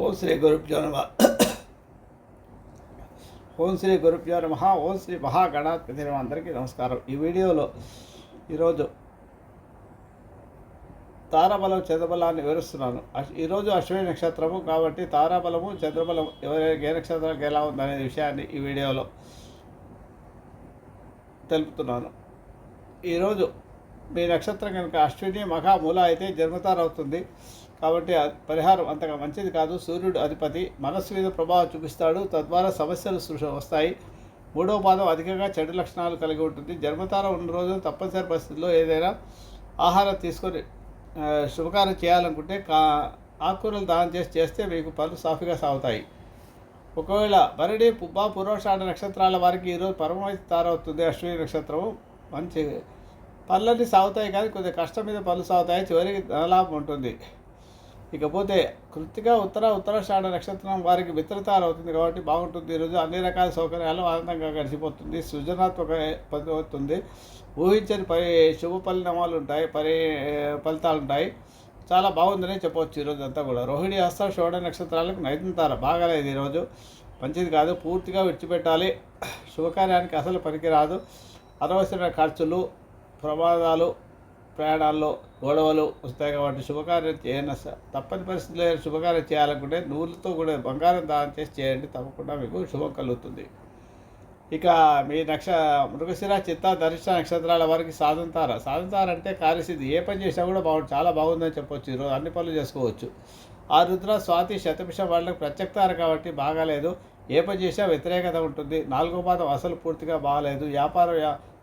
ఓం శ్రీ గురుభ్యో నమ. ఓం శ్రీ గురుభ్యో నమ. ఓం శ్రీ మహాగణాధిపతి అందరికీ నమస్కారం. ఈ వీడియోలో ఈరోజు తారాబలం చంద్రబలాన్ని వివరిస్తున్నాను. ఈరోజు అశ్విని నక్షత్రము కాబట్టి తారాబలము చంద్రబలం ఎవరైనా ఏ నక్షత్రానికి ఎలా ఉందనే విషయాన్ని ఈ వీడియోలో తెలుపుతున్నాను. ఈరోజు మీ నక్షత్రం కనుక అశ్విని మఖ మూల అయితే జన్మతార అవుతుంది కాబట్టి పరిహారం అంతగా మంచిది కాదు. సూర్యుడు అధిపతి మనస్సు మీద ప్రభావం చూపిస్తాడు. తద్వారా సమస్యలు సృష్టి వస్తాయి. మూడవ పాదం అధికంగా చెడు లక్షణాలు కలిగి ఉంటుంది. జన్మతార ఉన్న రోజు తప్పనిసరి పరిస్థితుల్లో ఏదైనా ఆహారం తీసుకొని శుభకార్యం చేయాలనుకుంటే కా ఆకుకూరలు దానం చేసి చేస్తే మీకు పనులు సాఫీగా సాగుతాయి. ఒకవేళ భరణి పుబ్బ పూర్వషాఢ నక్షత్రాల వారికి ఈరోజు పరమవైపు తారవుతుంది అశ్విని నక్షత్రము. మంచి పనులన్నీ సాగుతాయి కానీ కొద్దిగా కష్టం మీద పనులు సాగుతాయి చివరికి ధనలాభం ఉంటుంది. ఇకపోతే కృతిగా ఉత్తర ఉత్తరాషాఢ నక్షత్రం వారికి మిత్రతార అవుతుంది కాబట్టి బాగుంటుంది. ఈరోజు అన్ని రకాల సౌకర్యాలు ఆనందంగా గడిచిపోతుంది. సృజనాత్మక పని అవుతుంది ఊహించని పరి శుభ పరిణామాలు ఉంటాయి పరి ఫలితాలు ఉంటాయి. చాలా బాగుందని చెప్పవచ్చు ఈరోజు అంతా కూడా. రోహిణి హస్త షోడ నక్షత్రాలకు నైతంతార బాగాలేదు ఈరోజు. మంచిది కాదు. పూర్తిగా విడిచిపెట్టాలి. శుభకార్యానికి అసలు పనికిరాదు. అనవసరమైన ఖర్చులు ప్రమాదాలు ప్రయాణాల్లో గొడవలు వస్తాయి కాబట్టి శుభకార్యం చేయన తప్పని పరిస్థితిలో శుభకార్యం చేయాలనుకుంటే నూలుతో కూడా బంగారం దానం చేసి చేయండి తప్పకుండా మీకు శుభం కలుగుతుంది. ఇక మీ నక్ష మృగశిర చిత్త దర్శన నక్షత్రాల వారికి సాధంతార సాధంతార అంటే కార్యసిద్ధి. ఏ పని చేసినా కూడా బాగుంది చాలా బాగుందని చెప్పొచ్చు. ఈరోజు అన్ని పనులు చేసుకోవచ్చు. ఆ రుద్ర స్వాతి శతభిష వాళ్ళకి ప్రత్యక్తారు కాబట్టి బాగాలేదు. ఏ పని చేసినా వ్యతిరేకత ఉంటుంది. నాలుగో పాదం అసలు పూర్తిగా బాగాలేదు. వ్యాపార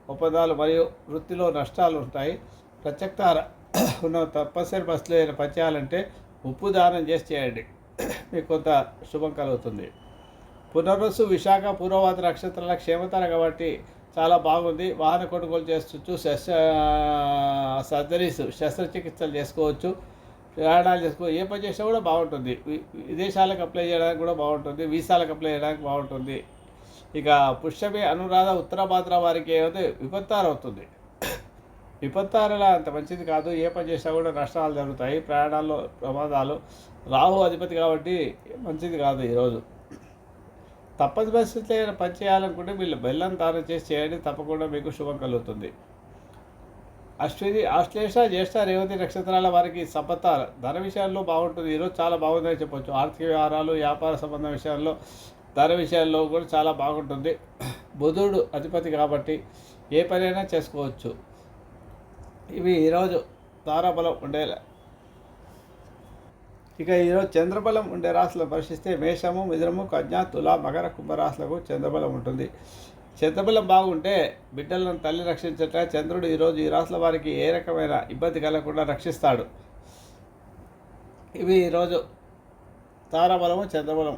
ఒప్పందాలు మరియు వృత్తిలో నష్టాలు ఉంటాయి. ప్రత్యక్త ఉన్న తప్పనిసరి పరిస్థితులు ఏదైనా పని చేయాలంటే ఉప్పు దానం చేసి చేయండి. మీకు కొంత శుభం కలుగుతుంది. పునర్వసు విశాఖ పూర్వవాద నక్షత్రాల క్షేమతర కాబట్టి చాలా బాగుంది. వాహన కొనుగోలు చేస్తూ శస్త్ర సర్జరీస్ శస్త్రచికిత్సలు చేసుకోవచ్చు. ప్రయాణాలు చేసుకో ఏ పని చేసినా కూడా బాగుంటుంది. వి- విదేశాలకు అప్లై చేయడానికి కూడా బాగుంటుంది. వీసాలకు అప్లై చేయడానికి బాగుంటుంది. ఇక పుష్యమి అనురాధ ఉత్తర భాద్ర వారికి ఏమైతే విపత్తారు అవుతుంది విపత్తారలా అంత మంచిది కాదు. ఏ పని చేసినా కూడా నష్టాలు జరుగుతాయి. ప్రయాణాల్లో ప్రమాదాలు. రాహు అధిపతి కాబట్టి మంచిది కాదు ఈరోజు. తప్పని పరిస్థితి ఏదైనా పని చేయాలనుకుంటే వీళ్ళు బెల్లం దానం చేసి చేయండి. తప్పకుండా మీకు శుభం కలుగుతుంది. అశ్విని ఆశ్లేష జ్యేష్ఠ రేవతి నక్షత్రాల వారికి సంపత్తార ధన విషయాల్లో బాగుంటుంది. ఈరోజు చాలా బాగుందని చెప్పొచ్చు. ఆర్థిక వ్యవహారాలు వ్యాపార సంబంధ విషయాల్లో ధన విషయాల్లో కూడా చాలా బాగుంటుంది. బుధుడు అధిపతి కాబట్టి ఏ పనైనా చేసుకోవచ్చు. ఇవి ఈరోజు తారాబలం ఉండేలా ఇక ఈరోజు చంద్రబలం ఉండే రాశులను పరిశీలిస్తే మేషము మిథునము కన్యా తుల మకర కుంభరాశులకు చంద్రబలం ఉంటుంది. చంద్రబలం బాగుంటే బిడ్డలను తల్లి రక్షించట చంద్రుడు ఈరోజు ఈ రాశుల వారికి ఏ రకమైన ఇబ్బంది కలగకుండా రక్షిస్తాడు. ఇవి ఈరోజు తారాబలము చంద్రబలం